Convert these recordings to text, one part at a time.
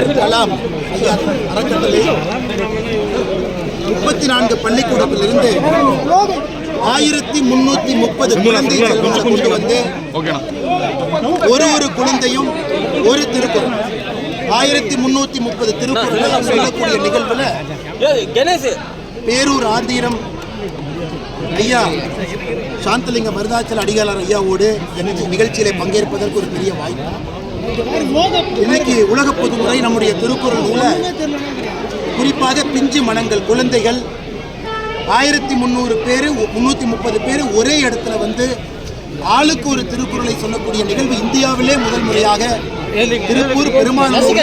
அறிஞர் கலாம் ஐயா அறக்கட்டளை. முப்பத்தி நான்கு பள்ளிக்கூடத்திலிருந்து ஆயிரத்தி முன்னூத்தி முப்பது குழந்தை செல்வங்களை கொண்டு வந்து ஒரு ஒரு குழந்தையும் ஒரு திருக்குறள். ஆயிரத்தி முன்னூத்தி முப்பது திருக்குறளை சொல்லக்கூடிய நிகழ்வுல பேரூர் ஆதீனம் ஐயா சாந்தலிங்க மருதாச்சல அடிகாலர் ஐயாவோடு இந்த நிகழ்ச்சியிலே பங்கேற்பதற்கு ஒரு பெரிய வாய்ப்பு. இன்னைக்கு உலக பொதுமுறை நம்முடைய திருக்குறள் நூல குறிப்பாக பிஞ்சு மனங்கள் குழந்தைகள் ஆயிரத்தி முந்நூறு பேர் முந்நூற்றி முப்பது பேர் ஒரே இடத்துல வந்து ஆளுக்கு ஒரு திருக்குறளை சொல்லக்கூடிய நிகழ்வு இந்தியாவிலே முதல் முறையாக திருப்பூர் பெருமாள் நடந்து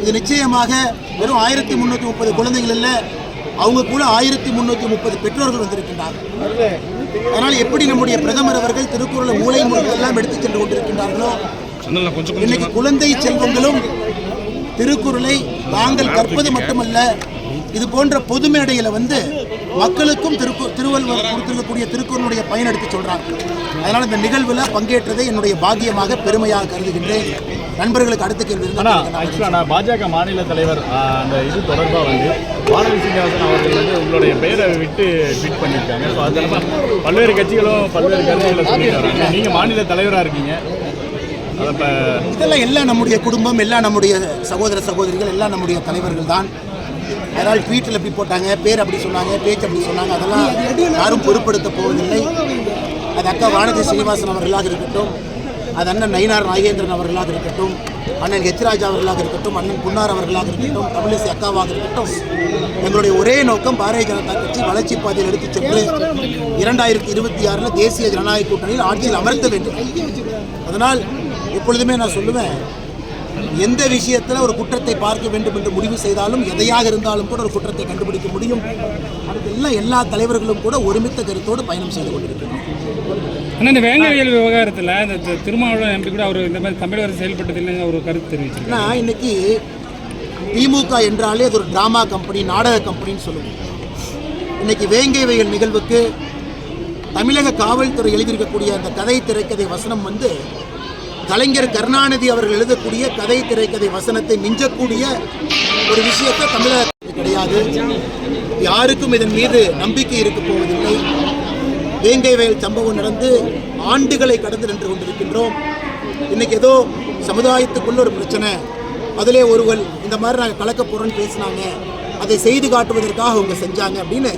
இது நிச்சயமாக வெறும் ஆயிரத்தி முந்நூற்றி முப்பது குழந்தைகள் இல்லை அவங்க கூட ஆயிரத்தி முந்நூற்றி முப்பது பெற்றோர்கள் வந்திருக்கின்றார்கள். அதனால் எப்படி நம்முடைய பிரதமர் அவர்கள் திருக்குறளை மூலை முறைகளெல்லாம் எடுத்துச் சென்று கொண்டிருக்கின்றார்களோ இன்னைக்கு குழந்தை செல்வங்களும் திருக்குறளை தாங்கள் கற்பது மட்டுமல்ல இது போன்ற பொது மேடையில் வந்து மக்களுக்கும் திருக்கு திருவள்ளுவர் கொடுத்திருக்கக்கூடிய திருக்குறளுடைய பயன் எடுத்து சொல்றாங்க. அதனால் இந்த நிகழ்வில் பங்கேற்றதை என்னுடைய பாக்கியமாக பெருமையாக கருதுகின்றேன். நண்பர்களுக்கு அடுத்த கேள்வி ஆனால் பாஜக மாநில தலைவர் அந்த இது தொடர்பாக வந்து வானதி சீனிவாசன் அவர்கள் வந்து உங்களுடைய பெயரை விட்டு ட்வீட் பண்ணியிருக்காங்க. ஸோ அது பல்வேறு கட்சிகளும் பல்வேறு கருத்துக்களை சொல்லிட்டு வராங்க நீங்கள் மாநில தலைவராக இருக்கீங்க. இதெல்லாம் எல்லாம் நம்முடைய குடும்பம் எல்லாம் நம்முடைய சகோதர சகோதரிகள் எல்லாம் நம்முடைய தலைவர்கள் தான். அதனால் ட்வீட்டில் இப்படி போட்டாங்க பேர் அப்படி சொன்னாங்க பேச்சு அப்படி சொன்னாங்க அதெல்லாம் யாரும் பொருட்படுத்த போவதில்லை. அது அக்கா வானதி சீனிவாசன் அவர்களாக இருக்கட்டும் அது அண்ணன் நயினார் நாகேந்திரன் அவர்களாக இருக்கட்டும் அண்ணன் ஹெச்ராஜ் அவர்களாக இருக்கட்டும் அண்ணன் புன்னார் அவர்களாக இருக்கட்டும் தமிழிசை அக்காவாக இருக்கட்டும் எங்களுடைய ஒரே நோக்கம் பாரதிய ஜனதா கட்சி வளர்ச்சி பாதையில் எடுத்துச் சென்று இரண்டாயிரத்தி இருபத்தி ஆறில் தேசிய ஜனநாயக கூட்டணியில் ஆட்சியில் அமர்த்த வேண்டும். அதனால் எப்பொழுதுமே நான் சொல்லுவேன் எந்த விஷயத்தில் ஒரு குற்றத்தை பார்க்க வேண்டும் என்று முடிவு செய்தாலும் எதையாக இருந்தாலும் கூட ஒரு குற்றத்தை கண்டுபிடிக்க முடியும். அதுக்கெல்லாம் எல்லா தலைவர்களும் கூட ஒருமித்த கருத்தோடு பயணம் செய்து கொண்டிருக்கிறோம். ஆனால் இந்த வேங்கவியல் விவகாரத்தில் இந்த திருமாவளவன் எம்பி கூட அவர் இந்த மாதிரி தமிழக அரசு செயல்பட்டது இல்லைங்க ஒரு கருத்து தெரிவிச்சிருக்காரு. நான் இன்னைக்கு திமுக என்றாலே அது ஒரு டிராமா கம்பெனி நாடக கம்பெனின்னு சொல்லுவோம். இன்னைக்கு வேங்கை வயல் நிகழ்வுக்கு தமிழக காவல்துறை எழுதியிருக்கக்கூடிய அந்த கதை திரைக்கதை வசனம் வந்து கலைஞர் கருணாநிதி அவர்கள் எழுதக்கூடிய கதை திரைக்கதை வசனத்தை மிஞ்சக்கூடிய ஒரு விஷயத்தை தமிழக கிடையாது. யாருக்கும் இதன் மீது நம்பிக்கை இருக்க போவதில்லை. வேங்கை வயல் சம்பவம் நடந்து ஆண்டுகளை கடந்து நின்று கொண்டிருக்கின்றோம். இன்னைக்கு ஏதோ சமுதாயத்துக்குள்ள ஒரு பிரச்சனை. அதிலே ஒருவர் இந்த மாதிரி நாங்கள் கலக்க போகிறோன்னு பேசினாங்க. அதை செய்து காட்டுவதற்காக அவங்க செஞ்சாங்க அப்படின்னு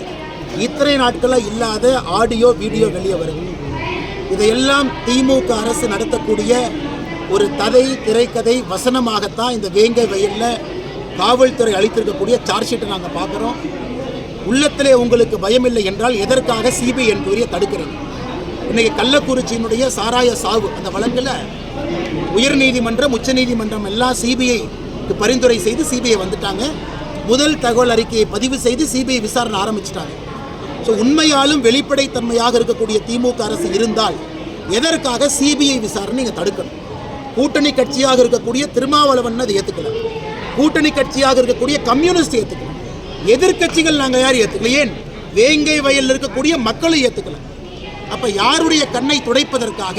இத்தனை நாட்களாக இல்லாத ஆடியோ வீடியோ வெளியே வருது. இதையெல்லாம் திமுக அரசு நடத்தக்கூடிய ஒரு கதை திரைக்கதை வசனமாகத்தான் இந்த வேங்கை வயலில் காவல்துறை அளித்திருக்கக்கூடிய சார்ஜ் ஷீட்டை நாங்கள் பார்க்குறோம். உள்ளத்திலே உங்களுக்கு பயமில்லை என்றால் எதற்காக சிபிஐ என்கொயரியை தடுக்கிறது? இன்னைக்கு கள்ளக்குறிச்சியினுடைய சாராய சாவு அந்த வழக்கில் உயர்நீதிமன்றம் உச்சநீதிமன்றம் எல்லாம் சிபிஐக்கு பரிந்துரை செய்து சிபிஐ வந்துட்டாங்க. முதல் தகவல் அறிக்கையை பதிவு செய்து சிபிஐ விசாரணை ஆரம்பிச்சிட்டாங்க. ஸோ உண்மையாலும் வெளிப்படைத்தன்மையாக இருக்கக்கூடிய திமுக அரசு இருந்தால் எதற்காக சிபிஐ விசாரணை நீங்கள் தடுக்கணும்? கூட்டணி கட்சியாக இருக்கக்கூடிய திருமாவளவன் அதை ஏற்றுக்கல கூட்டணி கட்சியாக இருக்கக்கூடிய கம்யூனிஸ்ட் ஏற்றுக்கல எதிர்க்கட்சிகள் நாங்கள் யார் ஏற்றுக்கல ஏன்? வேங்கை வயலில் இருக்கக்கூடிய மக்களும் ஏற்றுக்கல அப்ப யாருடைய கண்ணை துடைப்பதற்காக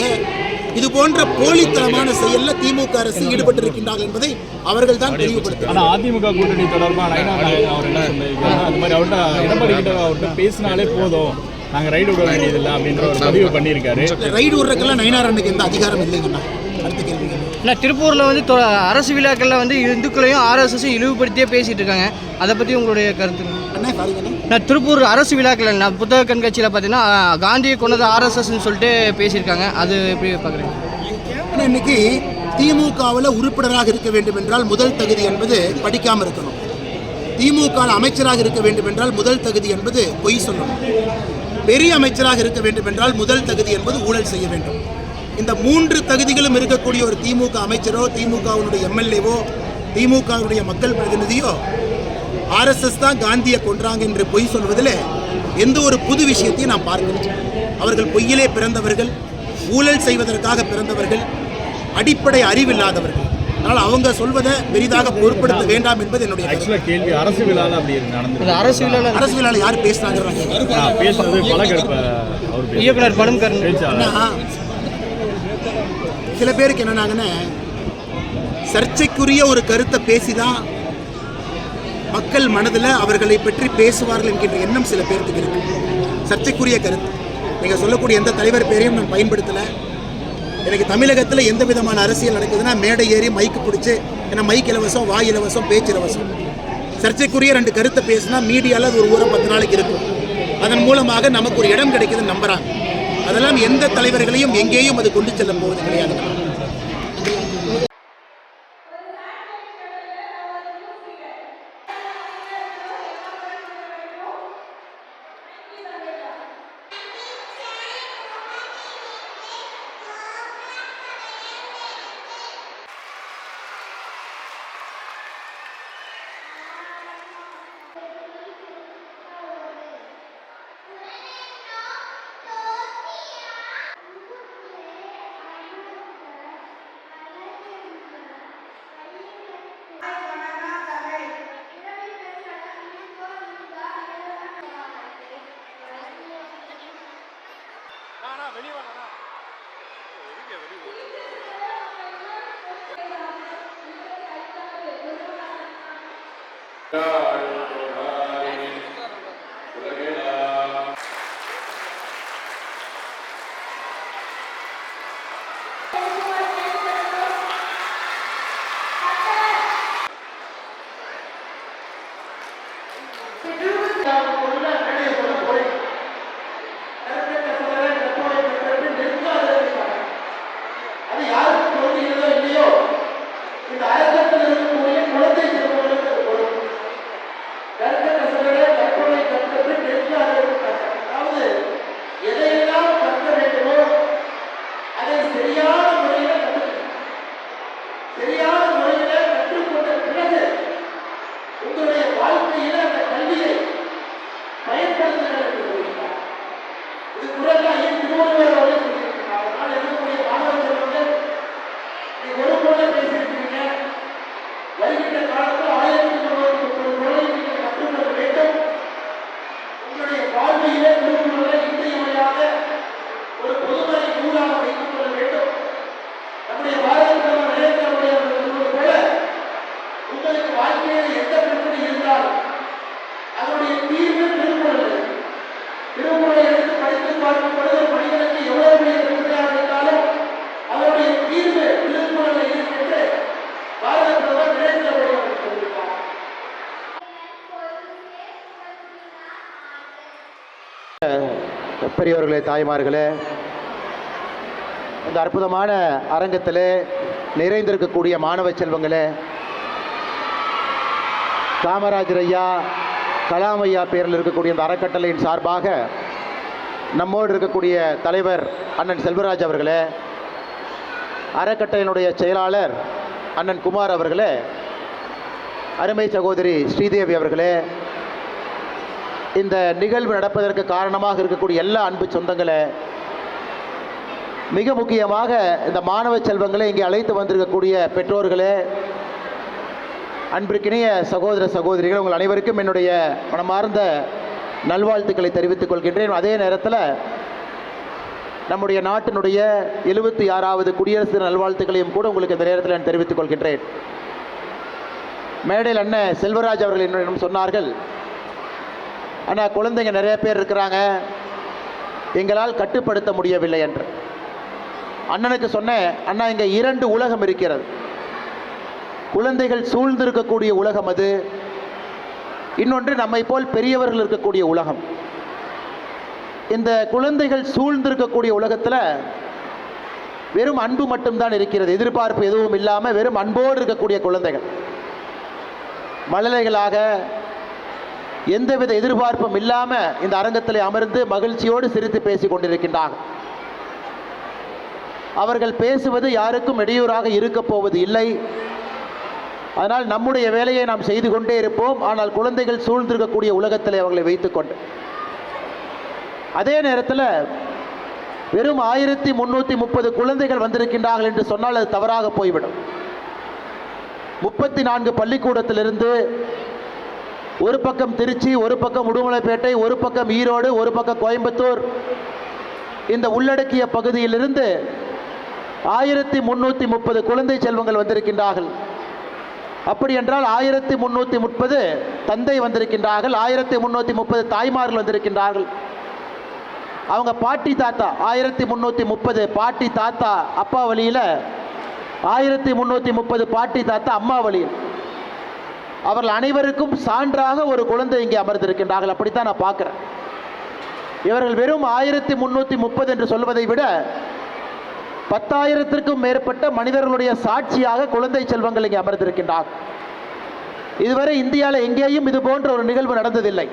இது போன்ற போலித்தனமான செயல்ல திமுக அரசு ஈடுபட்டிருக்கின்றார்கள் என்பதை அவர்கள் தான் தெளிவுபடுத்தினார் அதிமுக கூட்டணி அவர்கிட்ட பேசினாலே போதும். நாங்கள் ரைடு விட வேண்டியதில்லை அப்படின்ற ஒரு பதிவு பண்ணியிருக்காரு. ரைடு விடுறதுக்கெல்லாம் நயினாரனுக்கு எந்த அதிகாரம் இல்லைங்கண்ணா. நான் திருப்பூரில் வந்து அரசு விழாக்களில் வந்து இந்துக்களையும் ஆர்எஸ்எஸும் இழிவுபடுத்தியே பேசிட்டு இருக்காங்க. அதை பற்றி உங்களுடைய கருத்து நான் திருப்பூர் அரசு விழாக்கள் நான் புத்தக கண்காட்சியில் பார்த்தீங்கன்னா காந்தியை கொண்டது ஆர்எஸ்எஸ்ன்னு சொல்லிட்டு பேசியிருக்காங்க. அது எப்படி பார்க்குறீங்க இன்னைக்கு திமுகவில் உறுப்பினராக இருக்க வேண்டும் என்றால் முதல் தகுதி என்பது படிக்காம இருக்கணும். திமுக அமைச்சராக இருக்க வேண்டும் என்றால் முதல் தகுதி என்பது பொய் சொல்லணும். பெரிய அமைச்சராக இருக்க வேண்டும் என்றால் முதல் தகுதி என்பது ஊழல் செய்ய வேண்டும். இந்த மூன்று தகுதிகளும் இருக்கக்கூடிய ஒரு திமுக அமைச்சரோ திமுகவினுடைய எம்எல்ஏவோ திமுகவினுடைய மக்கள் பிரதிநிதியோ ஆர்எஸ்எஸ் தான் காந்தியை கொன்றாங்க என்று பொய் சொல்வதில் எந்த ஒரு புது விஷயத்தையும் நான் பார்க்கிறேன் அவர்கள் பொய்யிலே பிறந்தவர்கள் ஊழல் செய்வதற்காக பிறந்தவர்கள் அடிப்படை அறிவில்லாதவர்கள். அதனால் அவங்க சொல்வதை பெரிதாக பொருட்படுத்த வேண்டாம் என்பது என்னுடைய. ஆக்சுவலாக கேள்வி அரசு விழாவில் அப்படி நடந்தது அரசு விழாவில் அரசு விழாவில் யார் பேசுனாங்க இயக்குனர் பணம் சில பேருக்கு என்னன்னாங்கன்னு சர்ச்சைக்குரிய ஒரு கருத்தை பேசி தான் மக்கள் மனதில் அவர்களை பற்றி பேசுவார்கள் என்கின்ற எண்ணம் சில பேர்த்துக்கு இருக்கு. சர்ச்சைக்குரிய கருத்து. நீங்கள் சொல்லக்கூடிய எந்த தலைவர் பேரையும் நான் பயன்படுத்தலை. எனக்கு தமிழகத்தில் எந்த விதமான அரசியல் நடக்குதுன்னா மேடை ஏறி மைக்கு பிடிச்சி ஏன்னா மைக் இலவசம் வாய் இலவசம் பேச்சு இலவசம். சர்ச்சைக்குரிய ரெண்டு கருத்தை பேசுனா மீடியாவில் அது ஒரு ஊரம் பத்து நாளைக்கு இருக்கும். அதன் மூலமாக நமக்கு ஒரு இடம் கிடைக்குதுன்னு நம்புகிறாங்க அதெல்லாம் எந்த தலைவர்களையும் எங்கேயும் அது கொண்டு செல்லும் போவது கிடையாது. தாய்மார்களே இந்த அற்புதமான அரங்கத்தில் நிறைந்திருக்கக்கூடிய மாணவ செல்வங்களே காமராஜர் ஐயா கலாம் ஐயா பேரில் இருக்கக்கூடிய இந்த அறக்கட்டளையின் சார்பாக நம்மோடு இருக்கக்கூடிய தலைவர் அண்ணன் செல்வராஜ் அவர்களே அறக்கட்டளையினுடைய செயலாளர் அண்ணன் குமார் அவர்களே அருமை சகோதரி ஸ்ரீதேவி அவர்களே இந்த நிகழ்வு நடப்பதற்கு காரணமாக இருக்கக்கூடிய எல்லா அன்பு சொந்தங்களை மிக முக்கியமாக இந்த மாணவ செல்வங்களை இங்கே அழைத்து வந்திருக்கக்கூடிய பெற்றோர்களே அன்பிற்கினிய சகோதர சகோதரிகள் உங்கள் அனைவருக்கும் என்னுடைய மனமார்ந்த நல்வாழ்த்துக்களை தெரிவித்துக் கொள்கின்றேன். அதே நேரத்தில் நம்முடைய நாட்டினுடைய எழுபத்தி ஆறாவது குடியரசு நல்வாழ்த்துக்களையும் கூட உங்களுக்கு இந்த நேரத்தில் நான் தெரிவித்துக் கொள்கின்றேன். மேடையில் அண்ணன் செல்வராஜ் அவர்கள் என்னிடம் சொன்னார்கள் அண்ணா குழந்தைங்க நிறைய பேர் இருக்கிறாங்க. எங்களால் கட்டுப்படுத்த முடியவில்லை என்று. அண்ணனுக்கு சொன்னேன் அண்ணா இங்கே இரண்டு உலகம் இருக்கிறது. குழந்தைகள் சூழ்ந்திருக்கக்கூடிய உலகம் அது. இன்னொன்று நம்மை போல் பெரியவர்கள் இருக்கக்கூடிய உலகம். இந்த குழந்தைகள் சூழ்ந்திருக்கக்கூடிய உலகத்தில் வெறும் அன்பு மட்டும்தான் இருக்கிறது. எதிர்பார்ப்பு எதுவும் இல்லாமல் வெறும் அன்போடு இருக்கக்கூடிய குழந்தைகள். மழலைகளாக எந்தவித எதிர்பார்ப்பும் இல்லாமல் இந்த அரங்கத்தில் அமர்ந்து மகிழ்ச்சியோடு சிரித்து பேசிக் கொண்டிருக்கின்றார்கள் அவர்கள் பேசுவது யாருக்கும் இடையூறாக இருக்கப் போவது இல்லை. அதனால் நம்முடைய வேலையை நாம் செய்து கொண்டே இருப்போம். ஆனால் குழந்தைகள் சூழ்ந்திருக்கக்கூடிய உலகத்தில் அவர்களை வைத்துக்கொண்டு அதே நேரத்தில் வெறும் ஆயிரத்தி முன்னூற்றி முப்பது குழந்தைகள் வந்திருக்கின்றார்கள் என்று சொன்னால் அது தவறாக போய்விடும். முப்பத்தி நான்கு பள்ளிக்கூடத்திலிருந்து ஒரு பக்கம் திருச்சி ஒரு பக்கம் உடுமலைப்பேட்டை ஒரு பக்கம் ஈரோடு ஒரு பக்கம் கோயம்புத்தூர். இந்த உள்ளடக்கிய பகுதியிலிருந்து ஆயிரத்தி முன்னூற்றி முப்பது குழந்தை செல்வங்கள் வந்திருக்கின்றார்கள். அப்படி என்றால் ஆயிரத்தி முன்னூற்றி முப்பது தந்தை வந்திருக்கின்றார்கள் ஆயிரத்தி முன்னூற்றி முப்பது தாய்மார்கள் வந்திருக்கின்றார்கள். அவங்க பாட்டி தாத்தா ஆயிரத்தி முந்நூற்றி முப்பது பாட்டி தாத்தா அப்பா வழியில் ஆயிரத்தி முந்நூற்றி முப்பது பாட்டி தாத்தா அம்மா வழியில். அவர்கள் அனைவருக்கும் சான்றாக ஒரு குழந்தை இங்கே அமர்ந்திருக்கின்றார்கள். அப்படித்தான் நான் பார்க்குறேன். இவர்கள் வெறும் ஆயிரத்தி முன்னூற்றி முப்பது என்று சொல்வதை விட பத்தாயிரத்திற்கும் மேற்பட்ட மனிதர்களுடைய சாட்சியாக குழந்தை செல்வங்கள் இங்கே அமர்ந்திருக்கின்றார் இதுவரை இந்தியாவில் எங்கேயும் இது போன்ற ஒரு நிகழ்வு நடந்ததில்லை.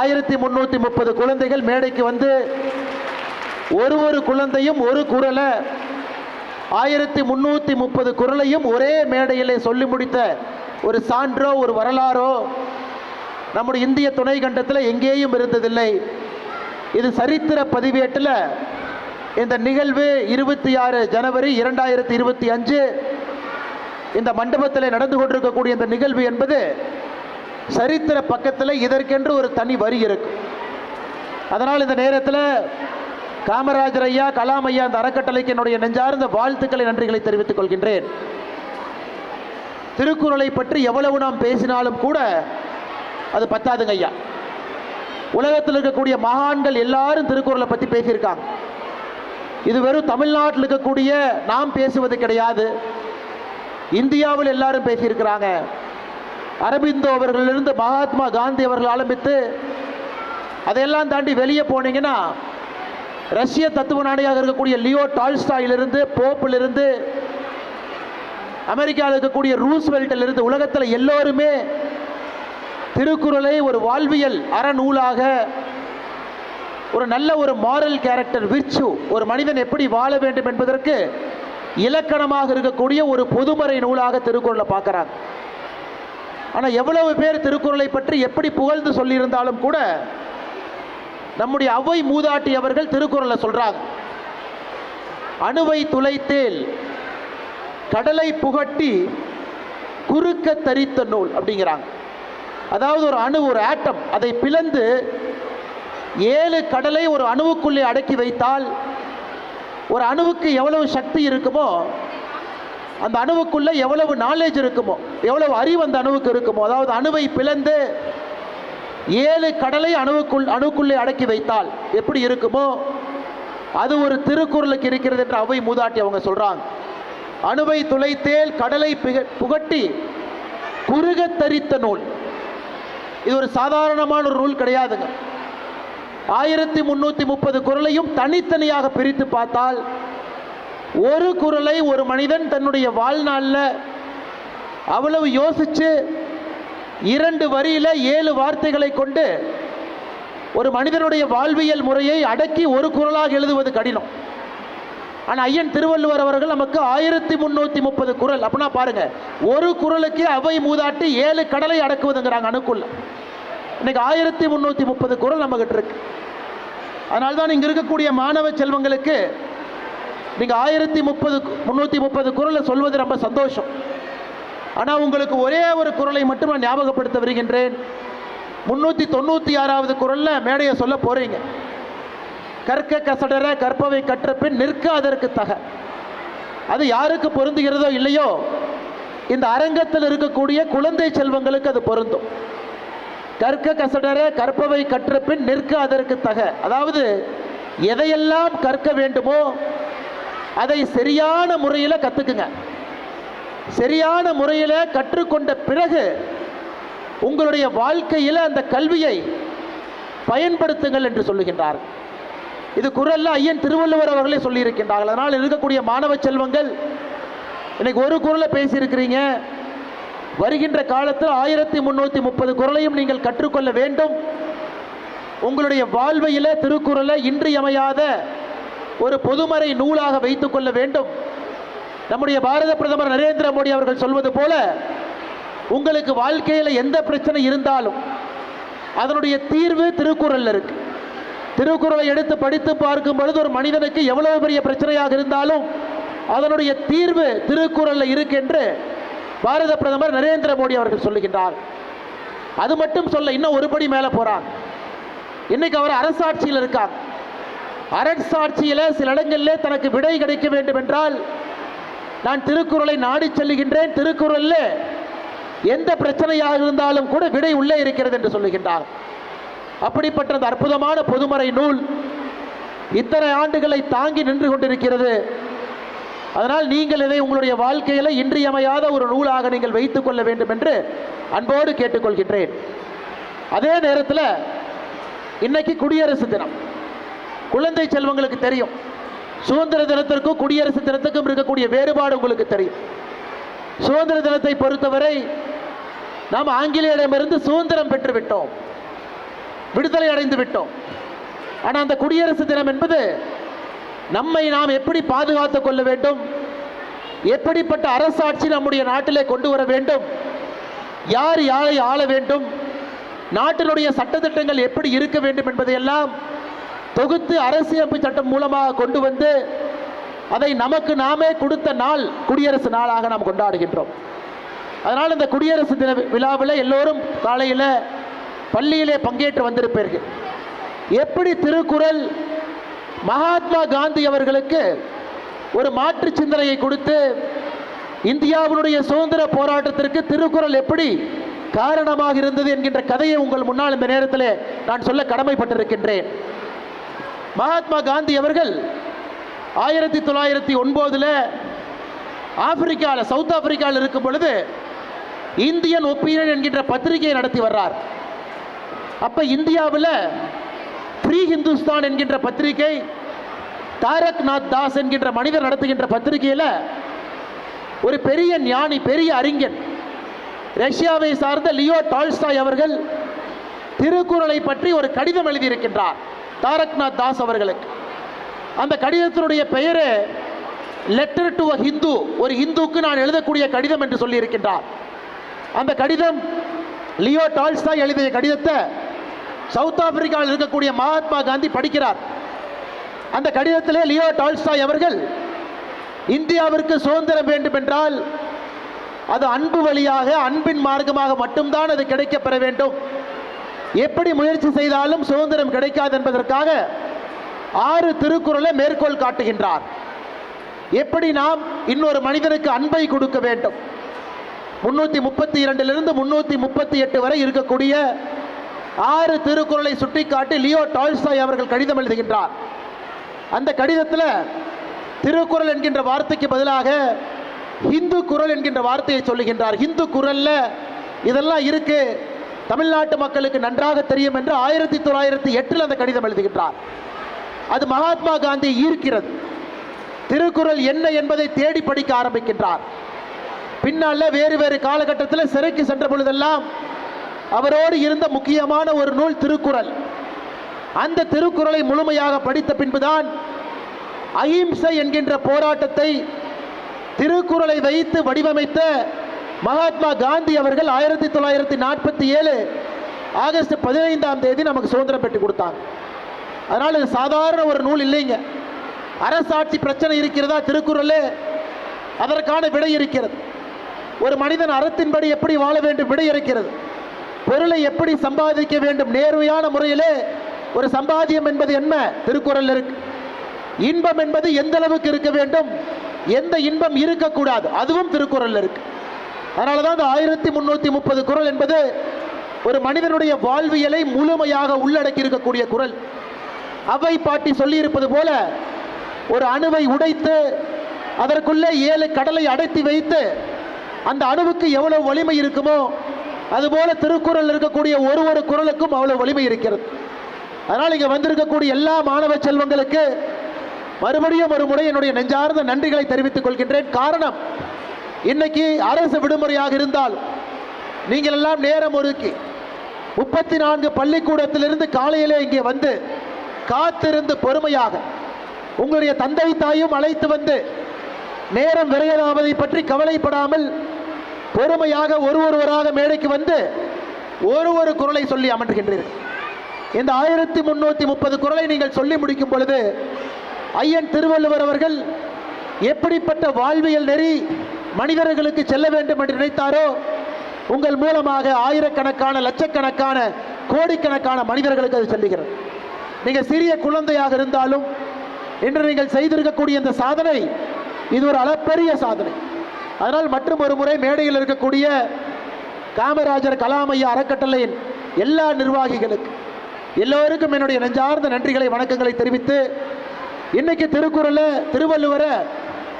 ஆயிரத்தி முன்னூற்றி முப்பது குழந்தைகள் மேடைக்கு வந்து ஒரு ஒரு குழந்தையும் ஒரு குரலை ஆயிரத்தி முன்னூற்றி முப்பது குரலையும் ஒரே மேடையிலே சொல்லி முடித்த ஒரு சான்றோ ஒரு வரலாறோ நம்முடைய இந்திய துணை கண்டத்தில் எங்கேயும் இருந்ததில்லை. இது சரித்திர பதிவேட்டில் இந்த நிகழ்வு இருபத்தி ஆறு ஜனவரி இரண்டாயிரத்தி இருபத்தி அஞ்சு இந்த மண்டபத்தில் நடந்து கொண்டிருக்கக்கூடிய இந்த நிகழ்வு என்பது சரித்திர பக்கத்தில் இதற்கென்று ஒரு தனி வரி இருக்கும் அதனால் இந்த நேரத்தில் காமராஜர் ஐயா கலாம் ஐயா அந்த அறக்கட்டளைக்கு என்னுடைய நெஞ்சார்ந்த வாழ்த்துக்களை நன்றிகளை தெரிவித்துக் கொள்கின்றேன். திருக்குறளை பற்றி எவ்வளவு நாம் பேசினாலும் கூட அது பத்தாதுங்க ஐயா. உலகத்தில் இருக்கக்கூடிய மகான்கள் எல்லாரும் திருக்குறளை பற்றி பேசியிருக்காங்க. இது வெறும் தமிழ்நாட்டில் இருக்கக்கூடிய நாம் பேசுவது கிடையாது. இந்தியாவில் எல்லாரும் பேசியிருக்கிறாங்க. அரபிந்தோ அவர்களிலிருந்து மகாத்மா காந்தி அவர்கள் ஆரம்பித்து அதையெல்லாம் தாண்டி வெளியே போனீங்கன்னா ரஷ்ய தத்துவ நாடியாக இருக்கக்கூடிய லியோ டால்ஸ்டாயிலிருந்து போப்பிலிருந்து அமெரிக்காவில் இருக்கக்கூடிய ரூஸ்வெல்ட்டிலிருந்து உலகத்தில் எல்லோருமே திருக்குறளை ஒரு வாழ்வியல் அறநூலாக ஒரு நல்ல ஒரு மாரல் கேரக்டர் விர்ச்சு ஒரு மனிதன் எப்படி வாழ வேண்டும் என்பதற்கு இலக்கணமாக இருக்கக்கூடிய ஒரு பொதுமறை நூலாக திருக்குறளை பார்க்குறாங்க. ஆனால் எவ்வளவு பேர் திருக்குறளை பற்றி எப்படி புகழ்ந்து சொல்லியிருந்தாலும் கூட நம்முடைய அவை மூதாட்டி அவர்கள் திருக்குறளை சொல்கிறாங்க அணுவை துளைத்தேல் கடலை புகட்டி குறுக்க தரித்த நூல் அப்படிங்கிறாங்க. அதாவது ஒரு அணு ஒரு ஆட்டம். அதை பிளந்து ஏழு கடலை ஒரு அணுவுக்குள்ளே அடக்கி வைத்தால் ஒரு அணுவுக்கு எவ்வளவு சக்தி இருக்குமோ அந்த அணுவுக்குள்ள எவ்வளவு நாலேஜ் இருக்குமோ எவ்வளவு அறிவு அந்த அணுவுக்கு இருக்குமோ அதாவது அணுவை பிளந்து ஏழு கடலை அணுவுக்குள் அணுக்குள்ளே அடக்கி வைத்தால் எப்படி இருக்குமோ அது ஒரு திருக்குறளுக்கு இருக்கிறது என்று அவை மூதாட்டி அவங்க சொல்றாங்க. அணுவை துளைத்தேல் கடலை புகட்டி குறுக தரித்த நூல். இது ஒரு சாதாரணமான ஒரு நூல் கிடையாதுங்க. ஆயிரத்தி முன்னூற்றி முப்பது குரலையும் தனித்தனியாக பிரித்து பார்த்தால் ஒரு குறளை ஒரு மனிதன் தன்னுடைய வாழ்நாளில் அவ்வளவு யோசிச்சு இரண்டு வரியில ஏழு வார்த்தைகளை கொண்டு ஒரு மனிதனுடைய வாழ்வியல் முறையை அடக்கி ஒரு குறளாக எழுதுவது கடினம். ஆனால் ஐயன் திருவள்ளுவர் அவர்கள் நமக்கு ஆயிரத்தி முந்நூற்றி முப்பது குறள் அப்படின்னா பாருங்க ஒரு குறளுக்கு அவை மூதாட்டி ஏழு கடலை அடக்குவதுங்கிறாங்க அணுக்குள்ள இன்னைக்கு ஆயிரத்தி முந்நூற்றி முப்பது குறள் நம்மகிட்ட இருக்கு. அதனால தான் இங்கே இருக்கக்கூடிய மாணவ செல்வங்களுக்கு நீங்கள் ஆயிரத்தி முப்பது முந்நூற்றி முப்பது குரலை சொல்வது ரொம்ப சந்தோஷம். ஆனால் உங்களுக்கு ஒரே ஒரு குறளை மட்டும் நான் ஞாபகப்படுத்த வருகின்றேன். முந்நூற்றி தொண்ணூற்றி ஆறாவது குறளில் மேடையை சொல்ல போகிறீங்க கற்க கசடர கற்பவை கற்ற பின் நிற்க அதற்கு தக. அது யாருக்கு பொருந்துகிறதோ இல்லையோ இந்த அரங்கத்தில் இருக்கக்கூடிய குழந்தை செல்வங்களுக்கு அது பொருந்தும். கற்க கசடர கற்பவை கற்ற பின் நிற்க அதற்கு தக. அதாவது எதையெல்லாம் கற்க வேண்டுமோ அதை சரியான முறையில் கற்றுக்குங்க சரியான முறையில் கற்றுக்கொண்ட பிறகு உங்களுடைய வாழ்க்கையில் அந்த கல்வியை பயன்படுத்துங்கள் என்று சொல்லுகின்றார் இது குரல்ல ஐயன் திருவள்ளுவர் அவர்களே சொல்லியிருக்கின்றார்கள். அதனால் இருக்கக்கூடிய மாணவ செல்வங்கள் இன்னைக்கு ஒரு குரலை பேசியிருக்கிறீங்க. வருகின்ற காலத்தில் ஆயிரத்தி முந்நூற்றி முப்பது குரலையும் நீங்கள் கற்றுக்கொள்ள வேண்டும். உங்களுடைய வாழ்வையில் திருக்குறளை இன்றியமையாத ஒரு பொதுமறை நூலாக வைத்துக்கொள்ள வேண்டும். நம்முடைய பாரத பிரதமர் நரேந்திர மோடி அவர்கள் சொல்வது போல உங்களுக்கு வாழ்க்கையில் எந்த பிரச்சனை இருந்தாலும் அதனுடைய தீர்வு திருக்குறளில் இருக்குது திருக்குறளை எடுத்து படித்து பார்க்கும் பொழுது ஒரு மனிதனுக்கு எவ்வளவு பெரிய பிரச்சனையாக இருந்தாலும் அதனுடைய தீர்வு திருக்குறளில் இருக்கு என்று பாரத பிரதமர் நரேந்திர மோடி அவர்கள் சொல்லுகின்றார். அது மட்டும் சொல்ல இன்னும் ஒருபடி மேலே போகிறார் இன்னைக்கு அவர் அரசாட்சியில் இருக்கார். அரசாட்சியில் சில இடங்களிலே தனக்கு விடை கிடைக்க வேண்டும் என்றால் நான் திருக்குறளை நாடி செல்லுகின்றேன். திருக்குறளில் எந்த பிரச்சனையாக இருந்தாலும் கூட விடை உள்ளே இருக்கிறது என்று சொல்லுகின்றார். அப்படிப்பட்ட அந்த அற்புதமான பொதுமறை நூல் இத்தனை ஆண்டுகளை தாங்கி நின்று கொண்டிருக்கிறது. அதனால் நீங்கள் இதை உங்களுடைய வாழ்க்கையில் இன்றியமையாத ஒரு நூலாக நீங்கள் வைத்துக் கொள்ள வேண்டும் என்று அன்போடு கேட்டுக்கொள்கின்றேன். அதே நேரத்தில் இன்னைக்கு குடியரசு தினம். குழந்தை செல்வங்களுக்கு தெரியும். சுதந்திர தினத்திற்கும் குடியரசு தினத்துக்கும் இருக்கக்கூடிய வேறுபாடு உங்களுக்கு தெரியும். சுதந்திர தினத்தை பொறுத்தவரை நாம் ஆங்கிலேயரிடமிருந்து சுதந்திரம் பெற்றுவிட்டோம். விடுதலை அடைந்து விட்டோம். ஆனால் அந்த குடியரசு தினம் என்பது நம்மை நாம் எப்படி பாதுகாத்துக் கொள்ள வேண்டும்? எப்படிப்பட்ட அரசாட்சி நம்முடைய நாட்டிலே கொண்டு வர வேண்டும்? யார் யாரை ஆள வேண்டும்? நாட்டினுடைய சட்டத்திட்டங்கள் எப்படி இருக்க வேண்டும் என்பதையெல்லாம் தொகுத்து அரசியமைப்பு சட்டம் மூலமாக கொண்டு வந்து அதை நமக்கு நாமே கொடுத்த நாள் குடியரசு நாளாக நாம் கொண்டாடுகின்றோம். அதனால் இந்த குடியரசு தின விழாவில் எல்லோரும் காலையில் பள்ளியிலே பங்கேற்று வந்திருப்பீர்கள். எப்படி திருக்குறள் மகாத்மா காந்தி அவர்களுக்கு ஒரு மாற்று சிந்தனையை கொடுத்து இந்தியாவினுடைய சுதந்திர போராட்டத்திற்கு திருக்குறள் எப்படி காரணமாக இருந்தது என்கின்ற கதையை உங்கள் முன்னால் இந்த நேரத்தில் நான் சொல்ல கடமைப்பட்டிருக்கின்றேன். மகாத்மா காந்தி அவர்கள் ஆயிரத்தி தொள்ளாயிரத்தி ஒன்பதில் ஆப்பிரிக்காவில் சவுத் ஆப்பிரிக்காவில் இருக்கும் பொழுது இந்தியன் ஒப்பீனியன் என்கின்ற பத்திரிகையை நடத்தி வர்றார். அப்போ இந்தியாவில் ஃப்ரீ ஹிந்துஸ்தான் என்கின்ற பத்திரிகை தாரக் நாத் தாஸ் என்கின்ற மனிதர் நடத்துகின்ற பத்திரிகையில் ஒரு பெரிய ஞானி பெரிய அறிஞன் ரஷ்யாவை சார்ந்த லியோ டால்ஸ்டாய் அவர்கள் திருக்குறளை பற்றி ஒரு கடிதம் எழுதியிருக்கின்றார் தாரக்நாத் தாஸ் அவர்களுக்கு. அந்த கடிதத்தினுடைய பெயரு லெட்டர் டு அ ஹிந்து ஒரு ஹிந்துக்கு நான் எழுதக்கூடிய கடிதம் என்று சொல்லியிருக்கின்றார். அந்த கடிதம் லியோ டால்ஸ்டாய் எழுதிய கடிதத்தை சவுத் ஆப்பிரிக்காவில் இருக்கக்கூடிய மகாத்மா காந்தி படிக்கிறார். அந்த கடிதத்திலே லியோ டால்ஸ்டாய் அவர்கள் இந்தியாவிற்கு சுதந்திரம் வேண்டும் என்றால் அது அன்பு வழியாக அன்பின் மார்க்கமாக மட்டும்தான் அது கிடைக்கப்பெற வேண்டும். எப்படி முயற்சி செய்தாலும் சுதந்திரம் கிடைக்காது என்பதற்காக ஆறு திருக்குறளை மேற்கோள் காட்டுகின்றார். எப்படி நாம் இன்னொரு மனிதனுக்கு அன்பை கொடுக்க வேண்டும்? முன்னூற்றி முப்பத்தி இரண்டிலிருந்து முன்னூற்றி முப்பத்தி எட்டு வரை இருக்கக்கூடிய ஆறு திருக்குறளை சுட்டிக்காட்டி லியோ டால்ஸ்டாய் அவர்கள் கடிதம் எழுதுகின்றார். அந்த கடிதத்தில் திருக்குறள் என்கின்ற வார்த்தைக்கு பதிலாக ஹிந்து குரல் என்கின்ற வார்த்தையை சொல்லுகின்றார். ஹிந்து குரலில் இதெல்லாம் இருக்கு. தமிழ்நாட்டு மக்களுக்கு நன்றாக தெரியும் என்று ஆயிரத்தி தொள்ளாயிரத்தி எட்டில் அந்த கடிதம் எழுதுகின்றார். அது மகாத்மா காந்தி ஈர்க்கிறது. திருக்குறள் என்ன என்பதை தேடி படிக்க ஆரம்பிக்கின்றார். பின்னால வேறு வேறு காலகட்டத்தில் சிறைக்கு சென்ற பொழுதெல்லாம் அவரோடு இருந்த முக்கியமான ஒரு நூல் திருக்குறள். அந்த திருக்குறளை முழுமையாக படித்த பின்புதான் அகிம்சை என்கின்ற போராட்டத்தை திருக்குறளை வைத்து வடிவமைத்த மகாத்மா காந்தி அவர்கள் ஆயிரத்தி தொள்ளாயிரத்தி நாற்பத்தி ஏழு ஆகஸ்ட் பதினைந்தாம் தேதி நமக்கு சுதந்திரம் பெற்று கொடுத்தாங்க. அதனால் இது சாதாரண ஒரு நூல் இல்லைங்க. அரசாட்சி பிரச்சனை இருக்கிறதா திருக்குறளே? அதற்கான விடை இருக்கிறது. ஒரு மனிதன் அறத்தின்படி எப்படி வாழ வேண்டும் விடை இருக்கிறது. பொருளை எப்படி சம்பாதிக்க வேண்டும்? நேர்மையான முறையிலே ஒரு சம்பாத்தியம் என்பது என்ன? திருக்குறள் இருக்கு. இன்பம் என்பது எந்த அளவுக்கு இருக்க வேண்டும்? எந்த இன்பம் இருக்கக்கூடாது? அதுவும் திருக்குறள் இருக்கு. அதனால தான் இந்த ஆயிரத்தி முன்னூற்றி முப்பது குறள் என்பது ஒரு மனிதனுடைய வாழ்வியலை முழுமையாக உள்ளடக்கி இருக்கக்கூடிய குறள். அவை பாட்டி சொல்லியிருப்பது போல ஒரு அணுவை உடைத்து அதற்குள்ளே ஏழு கடலை அடைத்து வைத்து அந்த அணுவுக்கு எவ்வளவு வலிமை இருக்குமோ அதுபோல திருக்குறள் இருக்கக்கூடிய ஒரு ஒரு குரலுக்கும் அவ்வளவு வலிமை இருக்கிறது. அதனால் இங்கே வந்திருக்கக்கூடிய எல்லா மாணவ செல்வங்களுக்கு மறுபடியும் ஒரு முறை என்னுடைய நெஞ்சார்ந்த நன்றிகளை தெரிவித்துக் கொள்கின்றேன். காரணம் இன்னைக்கு அரசு விடுமுறையாக இருந்தால் நீங்கள் எல்லாம் நேரம் ஒதுக்கி முப்பத்தி நான்கு பள்ளிக்கூடத்திலிருந்து காலையிலே இங்கே வந்து காத்திருந்து பொறுமையாக உங்களுடைய தந்தை தாயும் அழைத்து வந்து நேரம் விரையலாவதை பற்றி கவலைப்படாமல் பொறுமையாக ஒரு ஒருவராக மேடைக்கு வந்து ஒரு ஒரு குரலை சொல்லி அமர்கின்றீர்கள். இந்த ஆயிரத்தி முன்னூற்றி முப்பது குரலை நீங்கள் சொல்லி முடிக்கும் பொழுது ஐயன் திருவள்ளுவர் அவர்கள் எப்படிப்பட்ட வாழ்வியல் நெறி மனிதர்களுக்கு செல்ல வேண்டும் என்று நினைத்தாரோ உங்கள் மூலமாக ஆயிரக்கணக்கான லட்சக்கணக்கான கோடிக்கணக்கான மனிதர்களுக்கு அது செல்லுகிறது. நீங்கள் சிறிய குழந்தையாக இருந்தாலும் இன்று நீங்கள் செய்திருக்கக்கூடிய இந்த சாதனை இது ஒரு அளப்பெரிய சாதனை. அதனால் மற்றும் ஒரு முறை மேடையில் இருக்கக்கூடிய காமராஜர் கலாமையா அறக்கட்டளையின் எல்லா நிர்வாகிகளுக்கு எல்லோருக்கும் என்னுடைய நெஞ்சார்ந்த நன்றிகளை வணக்கங்களை தெரிவித்து இன்னைக்கு திருக்குறளில் திருவள்ளுவரை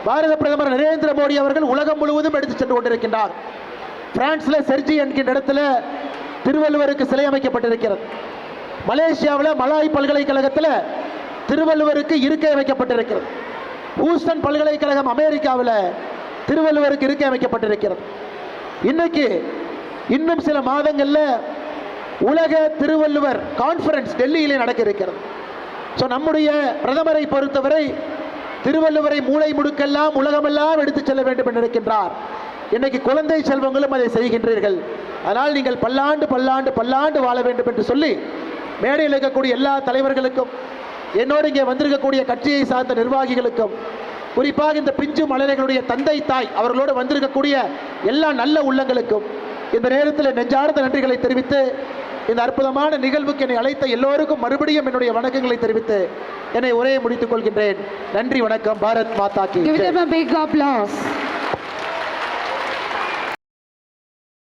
பாரத பிரதமர் நரேந்திர மோடி அவர்கள் உலகம் முழுவதும் எடுத்து சென்று கொண்டிருக்கின்றார். பிரான்ஸில் செர்ஜி என்கின்ற இடத்துல திருவள்ளுவருக்கு சிலை அமைக்கப்பட்டிருக்கிறது. மலேசியாவில் மலாய் பல்கலைக்கழகத்தில் திருவள்ளுவருக்கு இருக்கை அமைக்கப்பட்டிருக்கிறது ஹூஸ்டன் பல்கலைக்கழகம் அமெரிக்காவில் திருவள்ளுவருக்கு இருக்கை அமைக்கப்பட்டிருக்கிறது. இன்னைக்கு இன்னும் சில மாதங்களில் உலக திருவள்ளுவர் கான்ஃபரன்ஸ் டெல்லியிலே நடக்க இருக்கிறது ஸோ நம்முடைய பிரதமரை பொறுத்தவரை திருவள்ளுவரை மூளை முடுக்கெல்லாம் உலகமெல்லாம் எடுத்துச் செல்ல வேண்டும் என்று நினைக்கின்றார். இன்னைக்கு குழந்தை செல்வங்களும் அதை செய்கின்றீர்கள். அதனால் நீங்கள் பல்லாண்டு பல்லாண்டு பல்லாண்டு வாழ வேண்டும் என்று சொல்லி மேடையில் இருக்கக்கூடிய எல்லா தலைவர்களுக்கும் என்னோடு இங்கே வந்திருக்கக்கூடிய கட்சியை சார்ந்த நிர்வாகிகளுக்கும் குறிப்பாக இந்த பிஞ்சு மலர்களுடைய தந்தை தாய் அவர்களோடு வந்திருக்கக்கூடிய எல்லா நல்ல உள்ளங்களுக்கும் இந்த நேரத்தில் நெஞ்சார்ந்த நன்றிகளை தெரிவித்து இந்த அற்புதமான நிகழ்வுக்கு என்னை அழைத்த எல்லோருக்கும் மறுபடியும் என்னுடைய வணக்கங்களை தெரிவித்து என்னை உரையை முடித்துக் கொள்கின்றேன். நன்றி வணக்கம். பாரத் மாதா கி